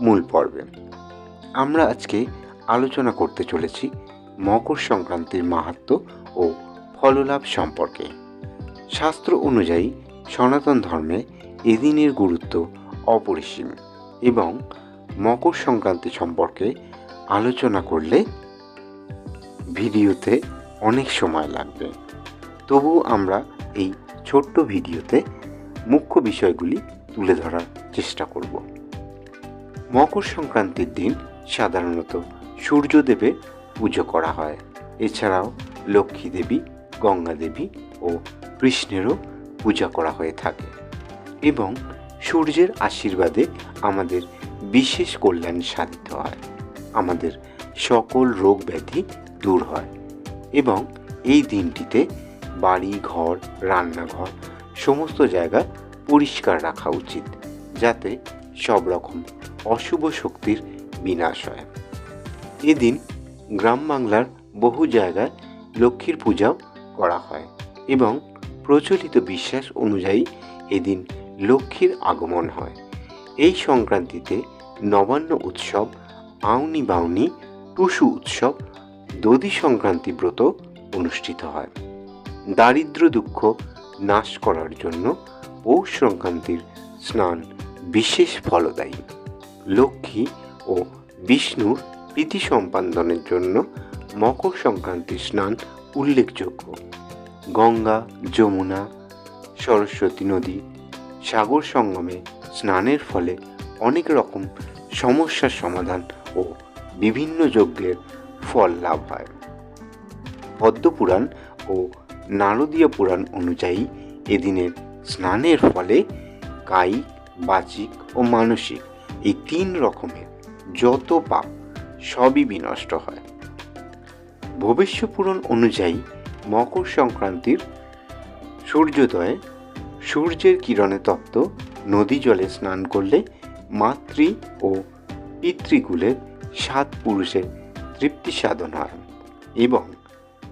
মূল পর্বে। আমরা আজকে আলোচনা করতে চলেছি মকর সংক্রান্তির মাহাত্ম ও ফললাভ সম্পর্কে। শাস্ত্র অনুযায়ী সনাতন ধর্মে এদিনের গুরুত্ব অপরিসীম এবং মকর সংক্রান্তি সম্পর্কে আলোচনা করলে ভিডিওতে অনেক সময় লাগবে। তবু আমরা এই ছোট্ট ভিডিওতে মুখ্য বিষয়গুলি তুলে ধরার চেষ্টা করব। মকর সংক্রান্তির দিন সাধারণত সূর্যদেবের পুজো করা হয়। এছাড়াও লক্ষ্মী দেবী, গঙ্গা দেবী ও কৃষ্ণেরও পূজা করা হয়ে থাকে। এবং সূর্যের আশীর্বাদে আমাদের বিশেষ কল্যাণ সাধিত হয়। আমাদের সকল রোগ ব্যাধি দূর হয়। এবং এই দিনটিতে বাড়ি, ঘর, রান্নাঘর সমস্ত জায়গা পরিষ্কার রাখা উচিত। যাতে সব রকম অশুভ শক্তির বিনাশ হয় এদিন গ্রাম বাংলার বহু জায়গায় লক্ষ্মীর পূজাও করা হয় এবং প্রচলিত বিশ্বাস অনুযায়ী এদিন লক্ষ্মীর আগমন হয়। এই সংক্রান্তিতে নবান্ন উৎসব, আউনি বাউনি, টুসু উৎসব দধি সংক্রান্তি ব্রত অনুষ্ঠিত হয়। দারিদ্র দুঃখ নাশ করার জন্য পৌষ সংক্রান্তির স্নান বিশেষ ফলদায়ী। লক্ষ্মী ও বিষ্ণুর প্রীতি সম্পাদনের জন্য মকর সংক্রান্তির স্নান উল্লেখযোগ্য। গঙ্গা, যমুনা, সরস্বতী নদী, সাগর সঙ্গমে স্নানের ফলে অনেক রকম সমস্যার সমাধান ও বিভিন্ন যজ্ঞের ফল লাভ হয়। পদ্মপুরাণ ও নারদীয় পুরাণ অনুযায়ী এদিনের স্নানের ফলে কায়িক, বাচিক ও মানসিক এই তিন রকমের যত পাপ সবই বিনষ্ট হয়। ভবিষ্য পুরাণ অনুযায়ী মকর সংক্রান্তির সূর্যোদয়ে সূর্যের কিরণে তপ্ত, নদী জলে স্নান করলে মাতৃ ও পিতৃকুলের সাত পুরুষের তৃপ্তি সাধন হয় এবং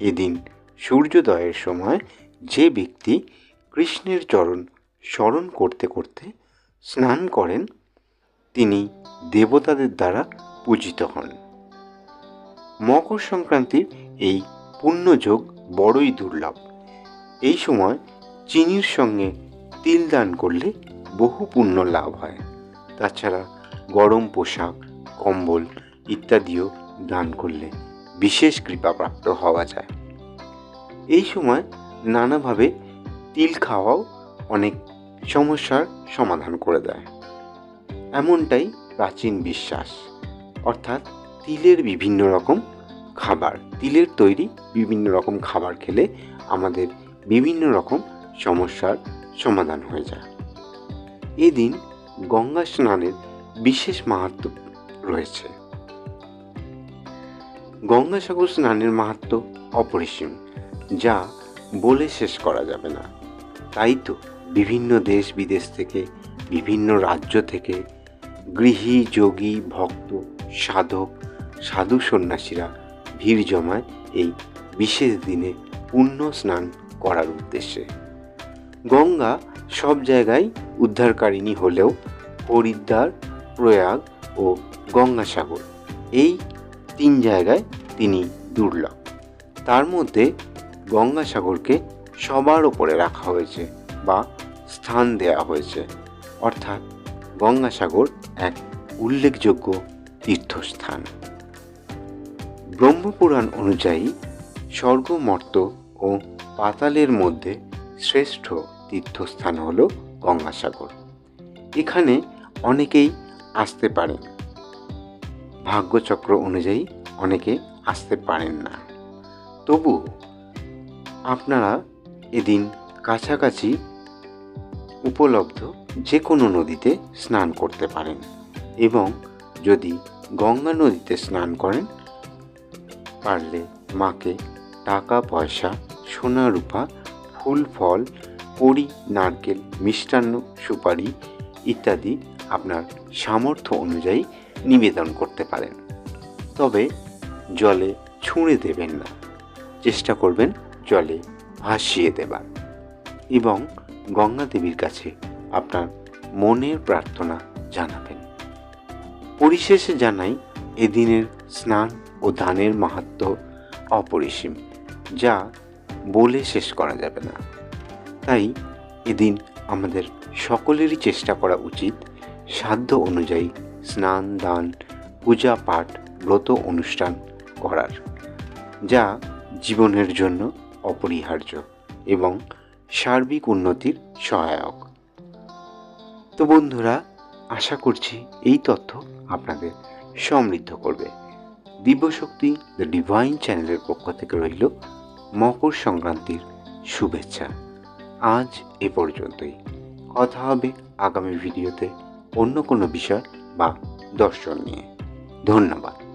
এদিন সূর্যোদয়ের সময় যে ব্যক্তি কৃষ্ণের চরণ স্মরণ করতে করতে স্নান করেন তিনি দেবতাদের দ্বারা পূজিত হন। মকর সংক্রান্তির এই পুণ্যযোগ বড়ই দুর্লভ। এই সময় চিনির সঙ্গে তিল দান করলে বহু পুণ্য লাভ হয়। তাছাড়া গরম পোশাক, কম্বল ইত্যাদিও দান করলে বিশেষ কৃপাপ্রাপ্ত হওয়া যায়। এই সময় নানাভাবে তিল খাওয়াও অনেক সমস্যার সমাধান করে দেয়। এমনটাই প্রাচীন বিশ্বাস। অর্থাৎ তিলের বিভিন্ন রকম খাবার, তিলের তৈরি বিভিন্ন রকম খাবার খেলে আমাদের বিভিন্ন রকম সমস্যার সমাধান হয়ে যায়। এদিন গঙ্গা স্নানের বিশেষ মাহাত্ম রয়েছে। গঙ্গাসাগর স্নানের মাহাত্ম অপরিসীম, যা বলে শেষ করা যাবে না। তাই তো বিভিন্ন দেশ বিদেশ থেকে, বিভিন্ন রাজ্য থেকে গৃহী যোগী ভক্ত, সাধক, সাধু সন্ন্যাসীরা ভিড় জমায় এই বিশেষ দিনে পুণ্য স্নান করার উদ্দেশ্যে। গঙ্গা সব জায়গায় উদ্ধারকারিণী হলেও হরিদ্বার, প্রয়াগ ও গঙ্গাসাগর এই তিন জায়গায় তিনি দুর্লভ। তার মধ্যে গঙ্গাসাগরকে সবার ওপরে রাখা হয়েছে বা স্থান দেয়া হয়েছে। অর্থাৎ গঙ্গাসাগর এক উল্লেখযোগ্য তীর্থস্থান। ব্রহ্মপুরাণ অনুযায়ী স্বর্গমর্ত ও পাতালের মধ্যে শ্রেষ্ঠ তীর্থস্থান হল গঙ্গাসাগর এখানে অনেকেই আসতে পারেন। ভাগ্যচক্র অনুযায়ী অনেকে আসতে পারেন না। তবু আপনারা এদিন কাছাকাছি উপলব্ধ যে কোনো নদীতে স্নান করতে পারেন এবং যদি গঙ্গা নদীতে স্নান করেন, পারলে মাকে টাকা, পয়সা, সোনা, রূপা, ফুল, ফল, কড়ি, নারকেল, মিষ্টান্ন, সুপারি ইত্যাদি আপনার সামর্থ্য অনুযায়ী নিবেদন করতে পারেন। তবে জলে ছুঁড়ে দেবেন না। চেষ্টা করবেন জলে ভাসিয়ে দেবার। এবং গঙ্গা দেবীর কাছে আপনার মনের প্রার্থনা জানাবেন। পরিশেষে জানাই, এদিনের স্নান ও দানের মাহাত্ম অপরিসীম, যা বলে শেষ করা যাবে না। তাই এদিন আমাদের সকলেরই চেষ্টা করা উচিত, সাধ্য অনুযায়ী স্নান, দান, পূজা পাঠ, ব্রত অনুষ্ঠান করার, যা জীবনের জন্য অপরিহার্য এবং সার্বিক উন্নতির সহায়ক। তো বন্ধুরা, আশা করছি এই তথ্য আপনাদের সমৃদ্ধ করবে। দিব্যশক্তি দ্য ডিভাইন চ্যানেলের পক্ষ থেকে রইল মকর সংক্রান্তির শুভেচ্ছা। আজ এ পর্যন্তই। কথা হবে আগামী ভিডিওতে অন্য কোনো বিষয় বা দর্শন নিয়ে। ধন্যবাদ।